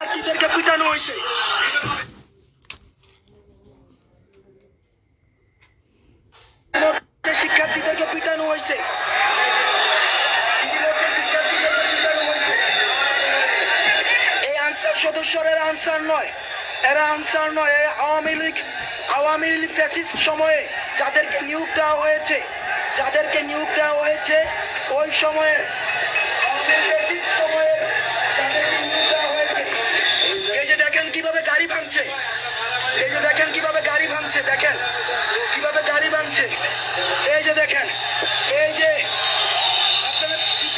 এই আনসার সদস্যরা আনসার নয়। এরা আনসার নয়। Awami League Awami League fascist সময়ে যাদেরকে নিয়োগ দেওয়া হয়েছে যাদেরকে নিয়োগ দেওয়া হয়েছে, ওই সময়ে ভাঙছে দেখেন, কীভাবে গাড়ি ভাঙছে এই যে দেখেন, এই যে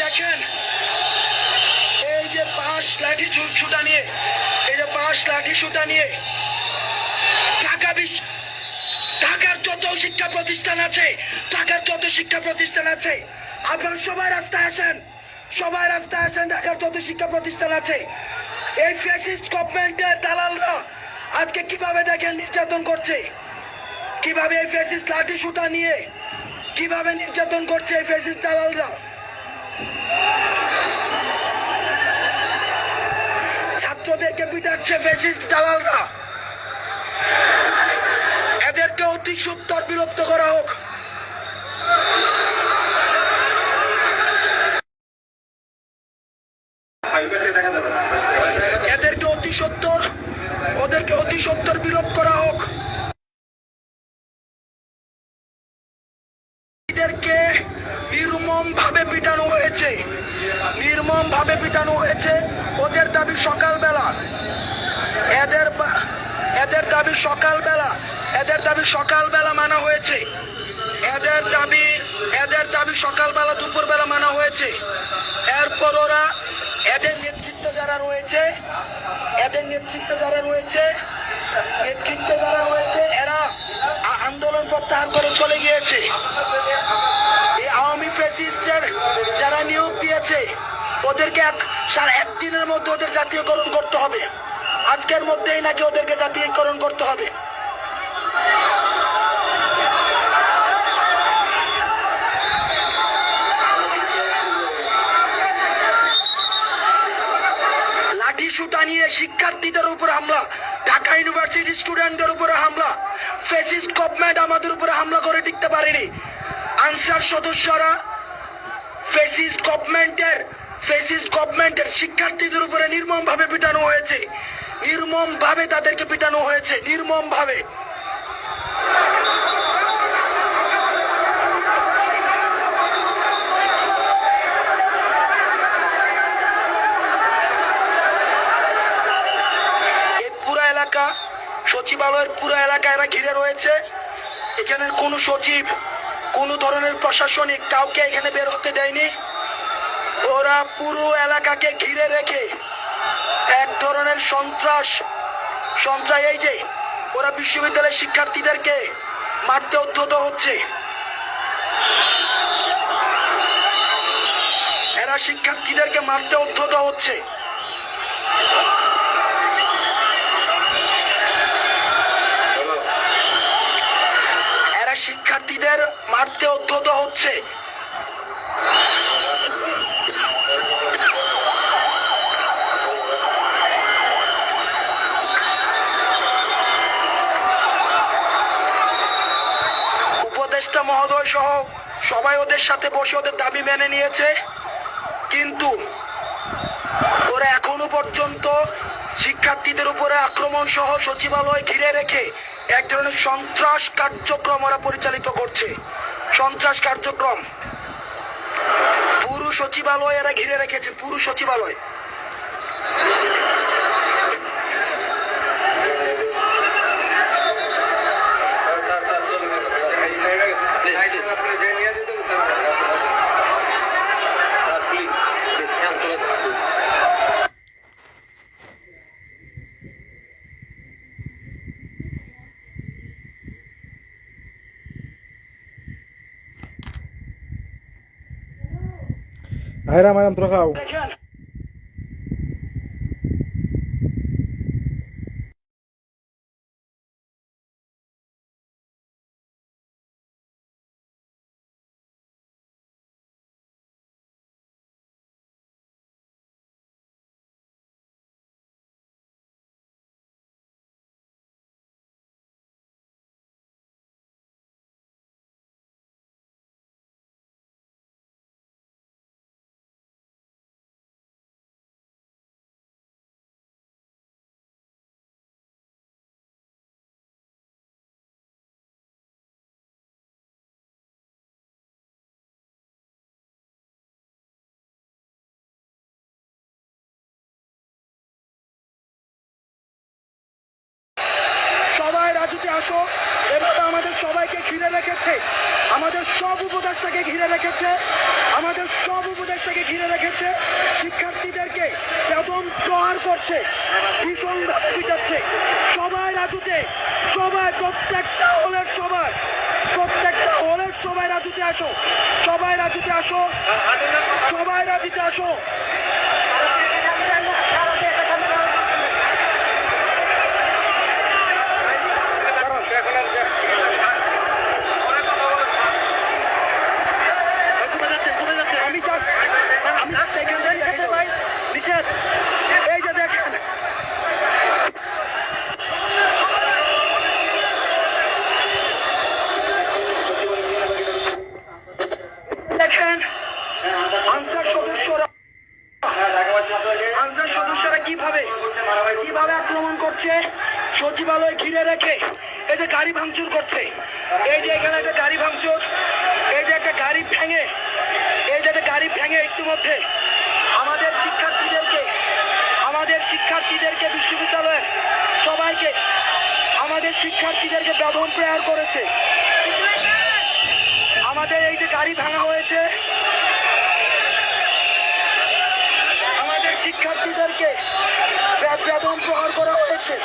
দেখেন? এই যে পাঁচ লাঠি ছুটা নিয়ে, এই যে পাঁচ লাঠি ছুটা নিয়ে ঢাকা বিশ্ব ঢাকার যত শিক্ষা প্রতিষ্ঠান আছে, ঢাকার যত শিক্ষা প্রতিষ্ঠান আছে, আপনারা সবাই রাস্তায় আসেন, সবাই রাস্তায় আসেন, ঢাকার যত শিক্ষা প্রতিষ্ঠান আছে। এই ফ্যাসিস্ট গভর্নমেন্টের দালালরা আজকে কীভাবে দেখেন নির্যাতন করছে? কীভাবে এই ফ্যাসিস্ট লাঠি সুতা নিয়ে, কীভাবে নির্যাতন করছে এই ফ্যাসিস্ট দালালরা? ছাত্রদেরকে পিটাচ্ছে ফ্যাসিস্ট দালালরা। এদেরকে অতি সত্তর বিলুপ্ত করা হোক। এদেরকে অতি সত্তর ওদেরকে অতি সত্তর বিলোপ করা এদেরকে নির্মম ভাবে পিটানো হয়েছে। নির্মম ভাবে পিটানো হয়েছে ওদের দাবি সকালবেলা। এদের এদের দাবি সকালবেলা, এদের দাবি সকালবেলা মানা হয়েছে। এদের দাবি এদের দাবি সকালবেলা দুপুরবেলা মানা হয়েছে। এরপর ওরা এদের নেতৃত্বে যারা রয়েছে, এদের নেতৃত্বে যারা রয়েছে, নেতৃত্বে যারা রয়েছে, এরা আন্দোলন প্রত্যাহার করে চলে গিয়েছে। এই আওয়ামী ফ্যাসিস্টের যারা নিয়োগ দিয়েছে, ওদেরকে এক সারা একদিনের মধ্যে ওদের জাতীয়করণ করতে হবে। আজকের মধ্যেই নাকি ওদেরকে জাতীয়করণ করতে হবে। লাঠি সুতা নিয়ে শিক্ষার্থীদের উপর হামলা। ঢাকা ইউনিভার্সিটি স্টুডেন্টদের উপরে হামলা। ফেসিস্ট গভর্নমেন্ট আমাদের উপরে হামলা করে টিকতে পারেনি। আনসার সদস্যরা ফেসিস্ট গভর্নমেন্টের ফেসিস্ট গভর্নমেন্টের শিক্ষার্থীদের উপরে নির্মমভাবে পিটানো হয়েছে। নির্মমভাবে তাদেরকে পিটানো হয়েছে। নির্মম সচিবালয়ের পুরো এলাকা এরা ঘিরে রয়েছে। এখানের কোনো সচিব, কোনো ধরনের প্রশাসনিক কাউকে এখানে বের হতে দেয়নি। ওরা পুরো এলাকাকে ঘিরে রেখে এক ধরনের সন্ত্রাস সন্ত্রাস এই যে, ওরা বিশ্ববিদ্যালয়ের শিক্ষার্থীদেরকে মারতে উদ্ধত হচ্ছে। এরা শিক্ষার্থীদেরকে মারতে উদ্ধত হচ্ছে এরা শিক্ষার্থীদের মারতে উদ্ধত হচ্ছে উপদেষ্টা মহোদয় সহ সবাই ওদের সাথে বসে ওদের দাবি মেনে নিয়েছে। কিন্তু ওরা এখনও পর্যন্ত শিক্ষার্থীদের উপরে আক্রমণ সহ সচিবালয় ঘিরে রেখে এক ধরনের সন্ত্রাস কার্যক্রম ওরা পরিচালিত করছে। সন্ত্রাস কার্যক্রম। পুরো সচিবালয় এরা ঘিরে রেখেছে, পুরো সচিবালয়। Hayra madam, troca água. সবাইকে ঘিরে রেখেছে। আমাদের সব উপদেশটাকে ঘিরে রেখেছে। আমাদের সব উপদেশটাকে ঘিরে রেখেছে। শিক্ষার্থীদেরকে বেদম প্রহার করছে, ভীষণ পিটাচ্ছে। সবাই রাজুতে, সবাই প্রত্যেকটা হলের সবাই, প্রত্যেকটা হলের সবাই রাজুতে আসো। সবাই রাজুতে আসো। সবাই রাজুতে আসো আমি just আমি just এখান থেকে যেতে ভাই নিচে এই যে দেখেন দেখেন আনসার সদস্যরা আনসার সদস্যরা কীভাবে কীভাবে আক্রমণ করছে? সচিবালয় ঘিরে রেখে এই যে গাড়ি ভাঙচুর করছে। এই যে এখানে একটা গাড়ি ভাঙচুর, এই যে একটা গাড়ি ভেঙে, এই যে একটা গাড়ি ভেঙে ইতিমধ্যে আমাদের শিক্ষার্থীদেরকে আমাদের শিক্ষার্থীদেরকে বিশ্ববিদ্যালয়ের সবাইকে, আমাদের শিক্ষার্থীদেরকে ব্যবহার প্রয়ার করেছে। আমাদের এই যে গাড়ি ভাঙা হয়েছে আমাদের শিক্ষার্থীদেরকে বে- বেদম প্রহার করা হয়েছে।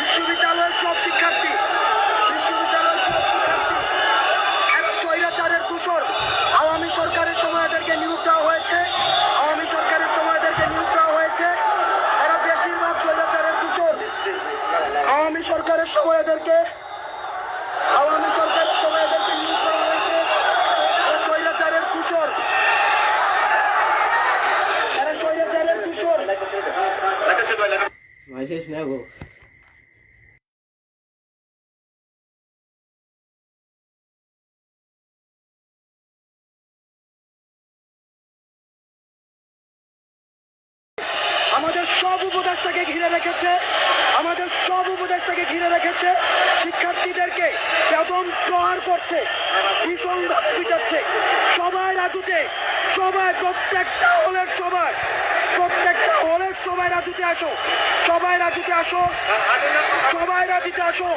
বিশ্ববিদ্যালয়ের সব বিশ্ববিদ্যালয়ের সব শিক্ষার্থী, এক স্বৈরাচারের দূষণ আওয়ামী সরকারের সময় নিয়োগ দেওয়া হয়েছে। আওয়ামী সরকারের সময় নিয়োগ দেওয়া হয়েছে। এরা বেশিরভাগ স্বৈরাচারের দূষণ আওয়ামী সরকারের সময় এদেরকে My sis never. উপদেশটাকে ঘিরে রেখেছে। শিক্ষার্থীদেরকে বেদম প্রহার করছে, ভীষণ পিটাচ্ছে। সবাই রাজুতে সবাই, প্রত্যেকটা হলের সবাই, প্রত্যেকটা হলের সবাই রাজুতে আসো। সবাই রাজুতে আসো। সবাই রাজুতে আসো।